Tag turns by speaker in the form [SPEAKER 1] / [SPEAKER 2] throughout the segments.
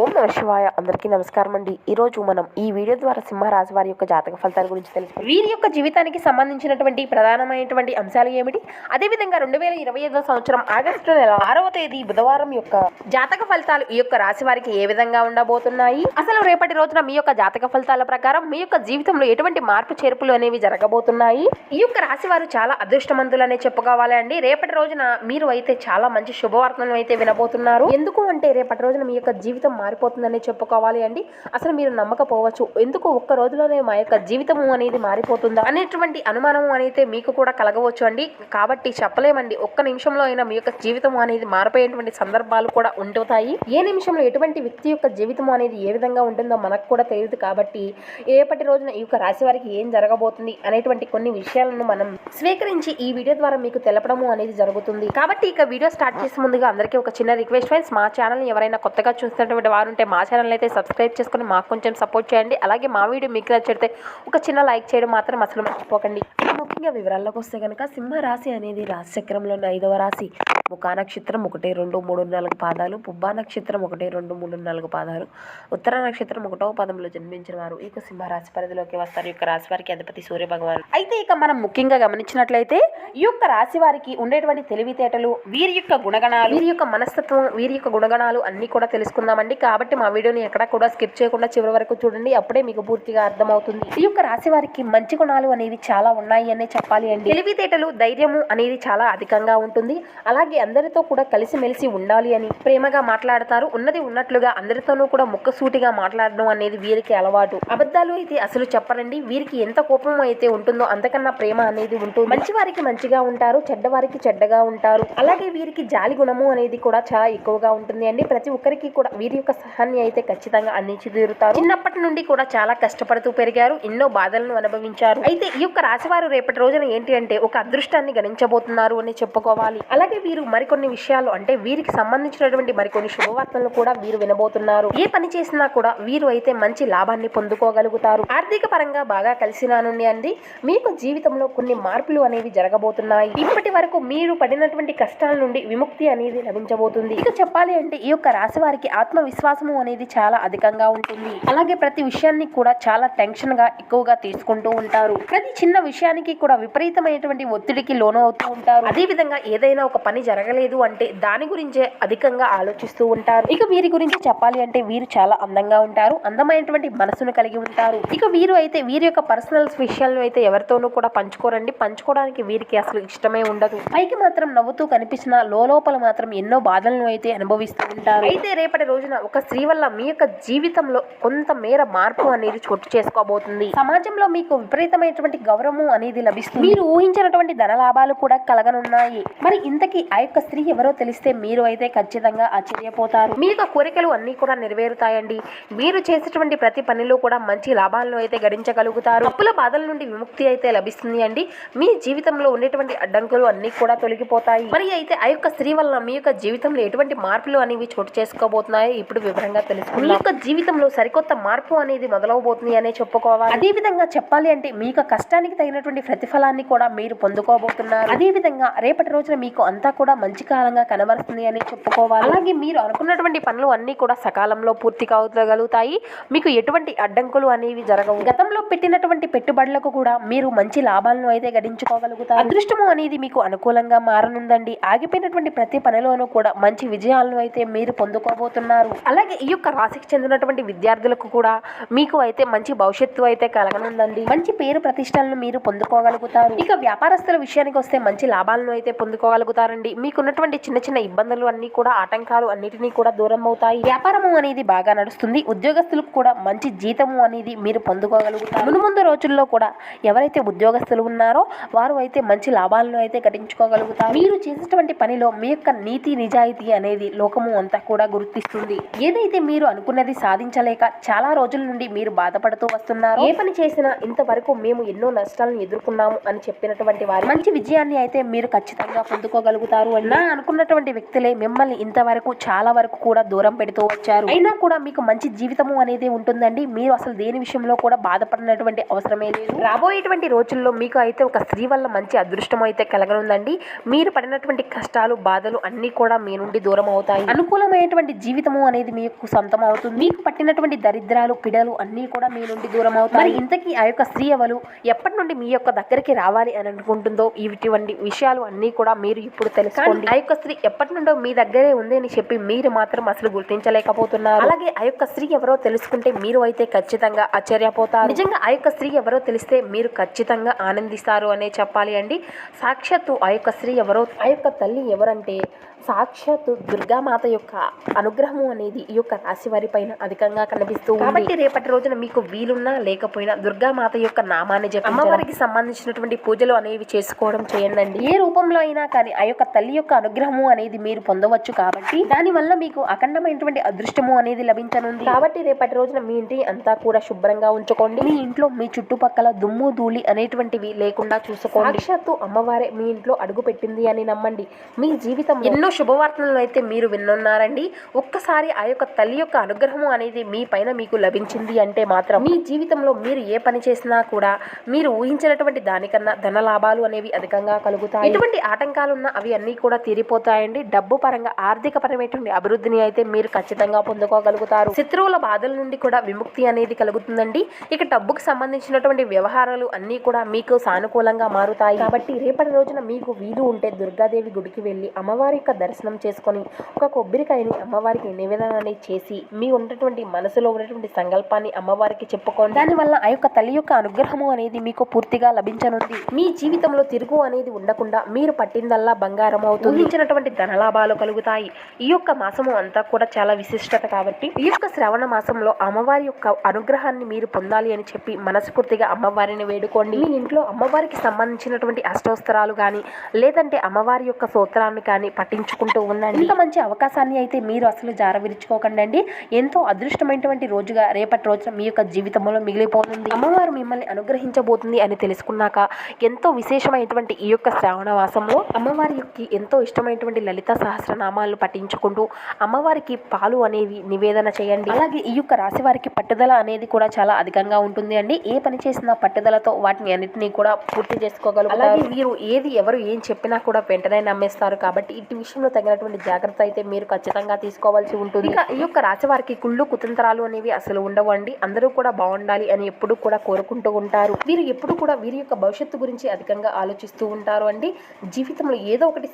[SPEAKER 1] ఓం నమ శివాయ. అందరికీ నమస్కారం అండి. ఈరోజు మనం ఈ వీడియో ద్వారా సింహరాశి వారి యొక్క జాతక ఫలితాల గురించి తెలుసు వీరి యొక్క జీవితానికి సంబంధించినటువంటి ప్రధానమైనటువంటి అంశాలు ఏమిటి? అదేవిధంగా రెండు వేల ఇరవై ఐదో సంవత్సరం ఆగస్టు నెల ఆరవ తేదీ బుధవారం యొక్క జాతక ఫలితాలు ఈ యొక్క రాశి వారికి ఏ విధంగా ఉండబోతున్నాయి? అసలు రేపటి రోజున మీ యొక్క జాతక ఫలితాల ప్రకారం మీ యొక్క జీవితంలో ఎటువంటి మార్పు చేర్పులు అనేవి జరగబోతున్నాయి? ఈ యొక్క రాశి వారు చాలా అదృష్టమంతులనే చెప్పుకోవాలి అండి. రేపటి రోజున మీరు అయితే చాలా మంచి శుభవార్తలను అయితే వినబోతున్నారు. ఎందుకు అంటే రేపటి రోజున మీ యొక్క జీవితం మారిపోతుందని చెప్పుకోవాలి అండి. అసలు మీరు నమ్మకపోవచ్చు. ఎందుకు ఒక్క రోజులోనే మా యొక్క జీవితము అనేది మారిపోతుందా అనేటువంటి అనుమానం అనేది మీకు కూడా కలగవచ్చు అండి. కాబట్టి చెప్పలేమండి. ఒక్క నిమిషంలో అయినా మీ యొక్క జీవితం అనేది మారిపోయేటువంటి సందర్భాలు కూడా ఉంటుతాయి ఏ నిమిషంలో ఎటువంటి వ్యక్తి యొక్క జీవితం అనేది ఏ విధంగా ఉంటుందో మనకు కూడా తెలియదు కాబట్టి ఏపటి రోజున ఈ యొక్క రాశి వారికి ఏం జరగబోతుంది అనేటువంటి కొన్ని విషయాలను మనం స్వీకరించి ఈ వీడియో ద్వారా మీకు తెలపడము అనేది జరుగుతుంది. కాబట్టి ఇక వీడియో స్టార్ట్ చేసే ముందుగా అందరికీ ఒక చిన్న రిక్వెస్ట్ ఫ్రెండ్స్ మా ఛానల్ ఎవరైనా కొత్తగా చూస్తున్నటువంటి వారు ఉంటే మా ఛానల్ అయితే సబ్స్క్రైబ్ చేసుకుని మాకు కొంచెం సపోర్ట్ చేయండి. అలాగే మా వీడియో మీకు నచ్చితే ఒక చిన్న లైక్ చేయడం మాత్రం అసలు మర్చిపోకండి. ముఖ్యంగా వివరాల్లోకి వస్తే కనుక సింహరాశి అనేది రాశి ఉన్న ఐదవ రాశి. ముఖా నక్షత్రం ఒకటి రెండు మూడు నాలుగు పాదాలు పుబ్బా నక్షత్రం ఒకటి రెండు మూడు నాలుగు పాదాలు. ఉత్తర నక్షత్రం ఒకటో పదంలో జన్మించిన వారు ఈ యొక్క సింహరాశి పరిధిలోకి వస్తారు. ఈ యొక్క రాశి వారికి అధిపతి సూర్య భగవాన్ అయితే ఇక మనం ముఖ్యంగా గమనించినట్లయితే ఈ యొక్క రాశి వారికి ఉండేటువంటి తెలివితేటలు వీరి యొక్క గుణగణాలు వీరి యొక్క మనస్తత్వం వీరి యొక్క గుణగణాలు అన్ని కూడా తెలుసుకుందామండి. కాబట్టి మా వీడియోని ఎక్కడా కూడా స్కిప్ చేయకుండా చివరి వరకు చూడండి. అప్పుడే మీకు పూర్తిగా అర్థమవుతుంది. ఈ యొక్క రాశి వారికి మంచి గుణాలు అనేవి చాలా ఉన్నాయి అనే చెప్పాలి అండి. తెలివితేటలు ధైర్యము అనేది చాలా అధికంగా ఉంటుంది. అలాగే అందరితో కూడా కలిసిమెలిసి ఉండాలి అని ప్రేమగా మాట్లాడతారు. ఉన్నది ఉన్నట్లుగా అందరితోనూ కూడా ముక్కసూటిగా మాట్లాడడం అనేది వీరికి అలవాటు. అబద్ధాలు అయితే అసలు చెప్పరండి. వీరికి ఎంత కోపం అయితే ఉంటుందో అంతకన్నా ప్రేమ అనేది ఉంటుంది. మంచి వారికి మంచిగా ఉంటారు చెడ్డవారికి చెడ్డగా ఉంటారు. అలాగే వీరికి జాలి గుణము అనేది కూడా చాలా ఎక్కువగా ఉంటుంది అండి. ప్రతి ఒక్కరికి కూడా వీరి యొక్క సహాన్ని అయితే ఖచ్చితంగా అందించి తీరుతారు చిన్నప్పటి నుండి కూడా చాలా కష్టపడుతూ పెరిగారు. ఎన్నో బాధలను అనుభవించారు. అయితే ఈ యొక్క రాశివారు రేపటి రోజున ఏంటి అంటే ఒక అదృష్టాన్ని గణించబోతున్నారు అని చెప్పుకోవాలి. అలాగే వీరు మరికొన్ని విషయాలు అంటే వీరికి సంబంధించినటువంటి మరికొన్ని శుభవార్తలను కూడా వీరు వినబోతున్నారు. ఏ పని చేసినా కూడా వీరు అయితే మంచి లాభాన్ని పొందుకోగలుగుతారు. ఆర్థిక పరంగా బాగా కలిసి రానుండి అండి మీకు జీవితంలో కొన్ని మార్పులు అనేవి జరగబోతున్నాయి. ఇప్పటి వరకు మీరు పడినటువంటి కష్టాల నుండి విముక్తి అనేది లభించబోతుంది. ఇక చెప్పాలి అంటే ఈ యొక్క రాశి వారికి ఆత్మవిశ్వాసము అనేది చాలా అధికంగా ఉంటుంది. అలాగే ప్రతి విషయాన్ని కూడా చాలా టెన్షన్గా ఎక్కువగా తీసుకుంటూ ఉంటారు. ప్రతి చిన్న విషయానికి కూడా విపరీతమైనటువంటి ఒత్తిడికి లోనవుతూ ఉంటారు. అదే విధంగా ఏదైనా ఒక పని జరగలేదు అంటే దాని గురించే అధికంగా ఆలోచిస్తూ ఉంటారు. ఇక వీరి గురించి చెప్పాలి అంటే వీరు చాలా అందంగా ఉంటారు అందమైనటువంటి మనసును కలిగి ఉంటారు. ఇక వీరు అయితే వీరి యొక్క పర్సనల్ విషయాలను అయితే ఎవరితోనూ కూడా పంచుకోరండి. పంచుకోవడానికి వీరికి అసలు ఇష్టమే ఉండదు. పైకి మాత్రం నవ్వుతూ కనిపించిన లోపల మాత్రం ఎన్నో బాధలను అయితే అనుభవిస్తూ ఉంటారు. అయితే రేపటి రోజున ఒక స్త్రీ వల్ల మీ యొక్క జీవితంలో కొంత మేర మార్పు అనేది చోటు చేసుకోబోతుంది. సమాజంలో మీకు విపరీతమైనటువంటి గౌరవం అనేది లభిస్తుంది. మీరు ఊహించినటువంటి ధన లాభాలు కూడా కలగనున్నాయి. మరి ఇంతకీ యొక్క స్త్రీ ఎవరో తెలిస్తే మీరు అయితే ఖచ్చితంగా ఆశ్చర్యపోతారు. మీ యొక్క కోరికలు అన్ని కూడా నెరవేరుతాయండి. మీరు చేసేటువంటి ప్రతి పనిలో కూడా మంచి లాభాలను అయితే గడించగలుగుతారు. అప్పుల బాధల నుండి విముక్తి అయితే లభిస్తుంది అండి. మీ జీవితంలో ఉండేటువంటి అడ్డంకులు అన్ని కూడా తొలగిపోతాయి. మరి అయితే ఆ యొక్క స్త్రీ వలన మీ యొక్క జీవితంలో ఎటువంటి మార్పులు అనేవి చోటు చేసుకోబోతున్నాయో ఇప్పుడు వివరంగా తెలుసుకుందాం. మీ యొక్క జీవితంలో సరికొత్త మార్పు అనేది మొదలవబోతుంది అనే చెప్పుకోవాలి. అదే విధంగా చెప్పాలి అంటే మీ యొక్క కష్టానికి తగినటువంటి ప్రతిఫలాన్ని కూడా మీరు పొందుకోబోతున్నారు. అదే విధంగా రేపటి రోజున మీకు అంతా కూడా మంచి కాలంగా కనబరుస్తుంది అని చెప్పుకోవాలి. అలాగే మీరు అనుకున్నటువంటి పనులు అన్ని కూడా సకాలంలో పూర్తి కావగలుగుతాయి. మీకు ఎటువంటి అడ్డంకులు అనేవి జరగవు. గతంలో పెట్టినటువంటి పెట్టుబడులకు కూడా మీరు మంచి లాభాలను అయితే గడించుకోగలుగుతారు. అదృష్టము అనేది మీకు అనుకూలంగా మారనుందండి. ఆగిపోయినటువంటి ప్రతి పనిలోనూ కూడా మంచి విజయాలను అయితే మీరు పొందుకోబోతున్నారు. అలాగే ఈ యొక్క రాశికి చెందినటువంటి విద్యార్థులకు కూడా మీకు అయితే మంచి భవిష్యత్తు అయితే కలగనుందండి. మంచి పేరు ప్రతిష్టలను మీరు పొందుకోగలుగుతారు. ఇక వ్యాపారస్తుల విషయానికి వస్తే మంచి లాభాలను అయితే పొందుకోగలుగుతారండి. మీకున్నటువంటి చిన్న చిన్న ఇబ్బందులు అన్ని కూడా ఆటంకాలు అన్నిటినీ కూడా దూరం అవుతాయి. వ్యాపారము అనేది బాగా నడుస్తుంది. ఉద్యోగస్తులకు కూడా మంచి జీతము అనేది మీరు పొందుకోగలుగుతారు. మును ముందు రోజుల్లో కూడా ఎవరైతే ఉద్యోగస్తులు ఉన్నారో వారు అయితే మంచి లాభాలను అయితే గడించుకోగలుగుతారు. మీరు చేసేటువంటి పనిలో మీ యొక్క నీతి నిజాయితీ అనేది లోకము అంతా కూడా గుర్తిస్తుంది. ఏదైతే మీరు అనుకున్నది సాధించలేక చాలా రోజుల నుండి మీరు బాధపడుతూ వస్తున్నారు ఏ పని చేసినా ఇంతవరకు మేము ఎన్నో నష్టాలను ఎదుర్కొన్నాము అని చెప్పినటువంటి వారు మంచి విజయాన్ని అయితే మీరు ఖచ్చితంగా పొందుకోగలుగుతారు. నా అనుకున్నటువంటి వ్యక్తులే మిమ్మల్ని ఇంతవరకు చాలా వరకు కూడా దూరం పెడుతూ వచ్చారు. అయినా కూడా మీకు మంచి జీవితము అనేది ఉంటుందండి. మీరు అసలు దేని విషయంలో కూడా బాధపడినటువంటి అవసరమే లేదు. రాబోయేటువంటి రోజుల్లో మీకు అయితే ఒక స్త్రీ వల్ల మంచి అదృష్టం అయితే కలగనుందండి. మీరు పడినటువంటి కష్టాలు బాధలు అన్నీ కూడా మీ నుండి దూరం అవుతాయి. అనుకూలమైనటువంటి జీవితము అనేది మీకు సొంతం అవుతుంది. మీకు పట్టినటువంటి దరిద్రాలు పిడలు అన్నీ కూడా మీ నుండి దూరం అవుతాయి. ఇంతకీ ఆ యొక్క స్త్రీ ఎవరు? ఎప్పటి నుండి మీ యొక్క దగ్గరికి రావాలి అని అనుకుంటుందో ఇటువంటి విషయాలు అన్నీ కూడా మీరు ఇప్పుడు తెలుసుకోండి. ఆ యొక్క స్త్రీ ఎప్పటి నుండో మీ దగ్గరే ఉంది అని చెప్పి మీరు మాత్రం అసలు గుర్తించలేకపోతున్నారు. అలాగే ఆ యొక్క స్త్రీ ఎవరో తెలుసుకుంటే మీరు అయితే ఖచ్చితంగా ఆశ్చర్యపోతారు. నిజంగా ఆ యొక్క స్త్రీ ఎవరో తెలిస్తే మీరు ఖచ్చితంగా ఆనందిస్తారు అనే చెప్పాలి అండి. సాక్షాత్తు ఆ యొక్క స్త్రీ ఎవరో ఆ యొక్క తల్లి ఎవరంటే సాక్షాత్తు దుర్గామాత యొక్క అనుగ్రహము అనేది ఈ యొక్క రాశి వారి పైన అధికంగా కనిపిస్తూ కాబట్టి రేపటి రోజున మీకు వీలున్నా లేకపోయినా దుర్గామాత యొక్క నామాన్ని చెప్పి అమ్మవారికి సంబంధించినటువంటి పూజలు అనేవి చేసుకోవడం చేయండి ఏ రూపంలో అయినా కానీ ఆ యొక్క తల్లి యొక్క అనుగ్రహము అనేది మీరు పొందవచ్చు కాబట్టి దాని వల్ల మీకు అఖండమైనటువంటి అదృష్టము అనేది లభించనుంది. కాబట్టి రేపటి రోజున మీ ఇంటి అంతా కూడా శుభ్రంగా ఉంచుకోండి. మీ ఇంట్లో మీ చుట్టుపక్కల దుమ్ము ధూళి అనేటువంటివి లేకుండా చూసుకోండి. సాక్షాత్తు అమ్మవారే మీ ఇంట్లో అడుగు పెట్టింది అని నమ్మండి. మీ జీవితం ఎన్నో శుభవార్తలను అయితే మీరు విన్నున్నారండి ఒక్కసారి ఆ యొక్క తల్లి యొక్క అనుగ్రహము అనేది మీ పైన మీకు లభించింది అంటే మాత్రం మీ జీవితంలో మీరు ఏ పని చేసినా కూడా మీరు ఊహించినటువంటి దానికన్నా ధన లాభాలు అనేవి అధికంగా కలుగుతాయి. ఎటువంటి ఆటంకాలున్నా అవి అన్నీ కూడా తీరిపోతాయండి. డబ్బు పరంగా ఆర్థిక పరమైనటువంటి అభివృద్ధిని అయితే మీరు ఖచ్చితంగా పొందుకోగలుగుతారు. శత్రువుల బాధల నుండి కూడా విముక్తి అనేది కలుగుతుందండి. ఇక డబ్బుకు సంబంధించినటువంటి వ్యవహారాలు అన్నీ కూడా మీకు సానుకూలంగా మారుతాయి. కాబట్టి రేపటి రోజున మీకు వీలు ఉంటే దుర్గాదేవి గుడికి వెళ్ళి అమ్మవారి యొక్క దర్శనం చేసుకొని ఒక కొబ్బరికాయని అమ్మవారికి నివేదనాన్ని చేసి మీ ఉన్నటువంటి మనసులో ఉన్నటువంటి సంకల్పాన్ని అమ్మవారికి చెప్పుకోండి. దానివల్ల ఆ యొక్క తల్లి యొక్క అనుగ్రహము అనేది మీకు పూర్తిగా లభించనుంది. మీ జీవితంలో తిరుగు అనేది ఉండకుండా మీరు పట్టిందల్లా బంగారం అవుతుంది. ఇచ్చినటువంటి ధనలాభాలు కలుగుతాయి. ఈ యొక్క మాసము అంతా కూడా చాలా విశిష్టత కాబట్టి ఈ యొక్క శ్రవణ మాసంలో అమ్మవారి యొక్క అనుగ్రహాన్ని మీరు పొందాలి అని చెప్పి మనస్ఫూర్తిగా అమ్మవారిని వేడుకోండి. మీ ఇంట్లో అమ్మవారికి సంబంధించినటువంటి అష్టోత్తరాలు కానీ లేదంటే అమ్మవారి యొక్క సూత్రాన్ని కానీ ఉంచుకుంటూ ఉందండి ఇంత మంచి అవకాశాన్ని అయితే మీరు అసలు జారవిరుచుకోకండి ఎంతో అదృష్టమైనటువంటి రోజుగా రేపటి రోజున మీ యొక్క జీవితంలో మిగిలిపోతుంది. అమ్మవారు మిమ్మల్ని అనుగ్రహించబోతుంది అని తెలుసుకున్నాక ఎంతో విశేషమైనటువంటి ఈ యొక్క శ్రావణవాసంలో అమ్మవారి యొక్క ఎంతో ఇష్టమైనటువంటి లలిత సహస్రనామాలను పఠించుకుంటూ అమ్మవారికి పాలు అనేవి నివేదన చేయండి. అలాగే ఈ యొక్క రాశి వారికి పట్టుదల అనేది కూడా చాలా అధికంగా ఉంటుంది అండి. ఏ పని చేసినా పట్టుదలతో వాటిని అన్నిటినీ కూడా పూర్తి చేసుకోగలరు అలాగే మీరు ఏది ఎవరు ఏం చెప్పినా కూడా వెంటనే నమ్మేస్తారు కాబట్టి ఇటు విషయంలో తగినటువంటి జాగ్రత్త అయితే మీరు ఖచ్చితంగా తీసుకోవాల్సి ఉంటుంది. ఇక ఈ యొక్క రాశి వారికి కుళ్ళు కుతంత్రాలు అనేవి అసలు ఉండవండి. అందరూ కూడా బాగుండాలి అని ఎప్పుడు కూడా కోరుకుంటూ ఉంటారు. వీరు ఎప్పుడు కూడా వీరి యొక్క భవిష్యత్తు గురించి అధికంగా ఆలోచిస్తూ ఉంటారు అండి. జీవితంలో ఏదో ఒకటి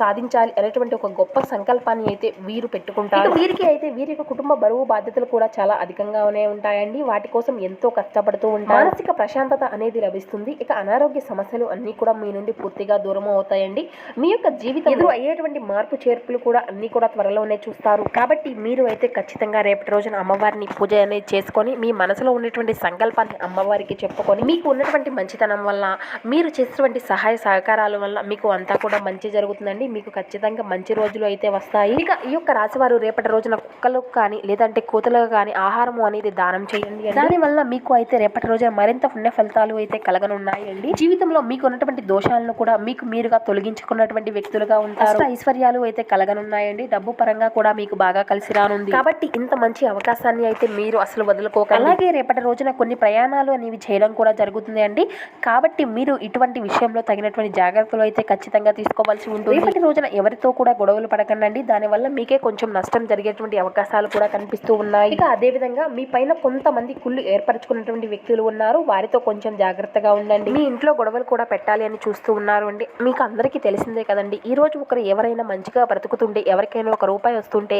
[SPEAKER 1] సాధించాలి అనేటువంటి ఒక గొప్ప సంకల్పాన్ని అయితే వీరు పెట్టుకుంటారు. వీరికి అయితే వీరి యొక్క కుటుంబ బరువు బాధ్యతలు కూడా చాలా అధికంగానే ఉంటాయండి. వాటి కోసం ఎంతో కష్టపడుతూ ఉంటారు. మానసిక ప్రశాంతత అనేది లభిస్తుంది. ఇక అనారోగ్య సమస్యలు అన్నీ కూడా మీ నుండి పూర్తిగా దూరం అవుతాయండి మీ యొక్క జీవితం ఎదురు అయ్యేటువంటి మార్పు చేర్పులు కూడా అన్నీ కూడా త్వరలోనే చూస్తారు. కాబట్టి మీరు అయితే ఖచ్చితంగా రేపటి రోజున అమ్మవారిని పూజ అనేది చేసుకొని మీ మనసులో ఉన్నటువంటి సంకల్పాన్ని అమ్మవారికి చెప్పుకొని మీకు ఉన్నటువంటి మంచితనం వల్ల మీరు చేసినటువంటి సహాయ సహకారాల వల్ల మీకు అంతా కూడా మంచి జరుగుతుందండి. మీకు ఖచ్చితంగా మంచి రోజులు అయితే వస్తాయి. ఇక ఈ యొక్క రాశివారు రేపటి రోజున కుక్కలకు కానీ లేదంటే కోతులకు కానీ ఆహారము అనేది దానం చేయండి దానివల్ల మీకు అయితే రేపటి రోజున మరింత పుణ్య ఫలితాలు అయితే కలగనున్నాయండి. జీవితంలో మీకు ఉన్నటువంటి దోషాలను కూడా మీకు మీరుగా తొలగించుకున్నటువంటి వ్యక్తులుగా ఉంటారు. ఐశ్వర్యాలు అయితే కలగనున్నాయండి. డబ్బు పరంగా కూడా మీకు బాగా కలిసి రానుంది. కాబట్టి ఇంత మంచి అవకాశాన్ని అయితే మీరు అసలు వదులుకోకండి. అలాగే రేపటి రోజున కొన్ని ప్రయాణాలు అనేవి చేయడం కూడా జరుగుతుంది అండి కాబట్టి మీరు ఇటువంటి విషయంలో తగినటువంటి జాగ్రత్తలు అయితే ఖచ్చితంగా తీసుకోవాల్సి ఉంటుంది. రేపటి రోజున ఎవరితో కూడా గొడవలు పడకండి దానివల్ల మీకే కొంచెం నష్టం జరిగేటువంటి అవకాశాలు కూడా కనిపిస్తూ ఉన్నాయి. ఇక అదే విధంగా మీ పైన కొంతమంది కుళ్ళు ఏర్పరచుకున్నటువంటి వ్యక్తులు ఉన్నారు. వారితో కొంచెం జాగ్రత్తగా ఉండండి. మీ ఇంట్లో గొడవలు కూడా పెట్టాలి అని చూస్తూ ఉన్నారు అండి మీకు అందరికీ తెలిసిందే కదండి. ఈ రోజు ఒకరు ఎవరైనా మంచిగా బ్రతుకుతుంటే ఎవరికైనా ఒక రూపాయి వస్తుంటే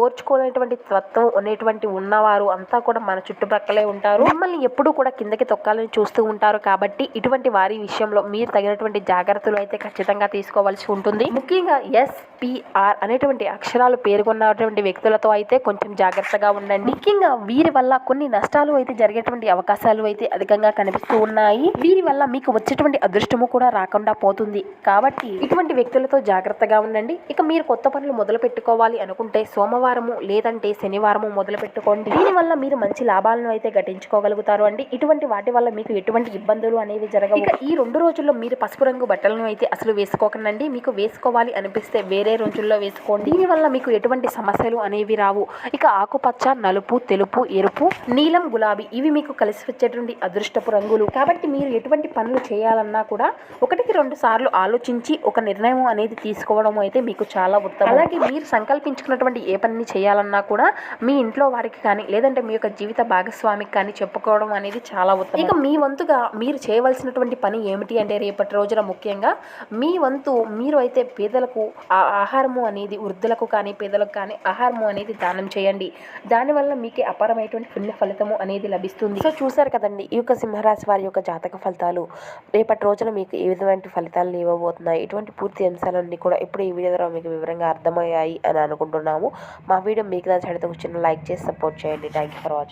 [SPEAKER 1] ఓర్చుకోలేనటువంటి తత్వం అనేటువంటి ఉన్నవారు అంతా కూడా మన చుట్టుప్రక్కలే ఉంటారు. మిమ్మల్ని ఎప్పుడూ కూడా కిందకి తొక్కాలని చూస్తూ ఉంటారు కాబట్టి ఇటువంటి వారి విషయంలో మీరు తగినటువంటి జాగ్రత్తలు అయితే ఖచ్చితంగా తీసుకోవాల్సి ఉంటుంది. ముఖ్యంగా ఎస్పిఆర్ అనేటువంటి అక్షరాలు పేర్కొన్నటువంటి వ్యక్తులతో అయితే కొంచెం జాగ్రత్తగా ఉండండి. ముఖ్యంగా వీరి వల్ల కొన్ని నష్టాలు అయితే జరిగేటువంటి అవకాశాలు అయితే అధికంగా కనిపిస్తూ ఉన్నాయి. వీరి వల్ల మీకు వచ్చేటువంటి అదృష్టము కూడా రాకుండా పోతుంది. కాబట్టి ఇటువంటి వ్యక్తులతో జాగ్రత్తగా ఉండండి. ఇక మీరు కొత్త పనులు మొదలు పెట్టుకోవాలి అనుకుంటే సోమవారము లేదంటే శనివారము మొదలు పెట్టుకోండి. దీనివల్ల మీరు మంచి లాభాలను అయితే గటించుకోగలుగుతారు అండి. ఇటువంటి వాటి వల్ల మీకు ఎటువంటి ఇబ్బందులు అనేవి జరగవు. ఇక ఈ రెండు రోజుల్లో మీరు పసుపు రంగు బట్టలను అయితే అసలు వేసుకోకండి మీకు మీకు వేసుకోవాలి అనిపిస్తే వేరే రోజుల్లో వేసుకోండి. దీనివల్ల మీకు ఎటువంటి సమస్యలు అనేవి రావు. ఇక ఆకుపచ్చ నలుపు తెలుపు ఎరుపు నీలం గులాబీ ఇవి మీకు కలిసి వచ్చేటువంటి అదృష్టపు రంగులు. కాబట్టి మీరు ఎటువంటి పనులు చేయాలన్నా కూడా ఒకటికి రెండు సార్లు ఆలోచించి ఒక నిర్ణయం అనేది తీసుకోవడం అయితే మీకు చాలా ఉత్తమం. అలాగే మీరు సంకల్పించుకున్నటువంటి ఏ పనిని చేయాలన్నా కూడా మీ ఇంట్లో వారికి కానీ లేదంటే మీ యొక్క జీవిత భాగస్వామికి కానీ చెప్పుకోవడం అనేది చాలా ఉత్తమం. ఇక మీ వంతుగా మీరు చేయవలసినటువంటి పని ఏమిటి అంటే రేపటి రోజున ముఖ్యంగా మీ వంతు మీరు అయితే పేదలకు ఆహారము అనేది వృద్ధులకు కానీ పేదలకు కానీ ఆహారము అనేది దానం చేయండి. దానివల్ల మీకే అపారమైనటువంటి పుణ్య ఫలితము అనేది లభిస్తుంది. సో చూసారు కదండి ఈ యొక్క సింహరాశి వారి యొక్క జాతక ఫలితాలు. రేపటి రోజున మీకు ఏ విధమైన ఫలితాలు ఇవ్వబోతున్నాయి ఇటువంటి పూర్తి అంశాలన్నీ కూడా ఇప్పుడు ఈ వీడియో ద్వారా మీకు వివరంగా అర్థమయ్యాయి అని అనుకుంటున్నాము. మా వీడియో మీకు నచ్చినట్లయితే ఒక చిన్న లైక్ చేసి సపోర్ట్ చేయండి. Thank you for watching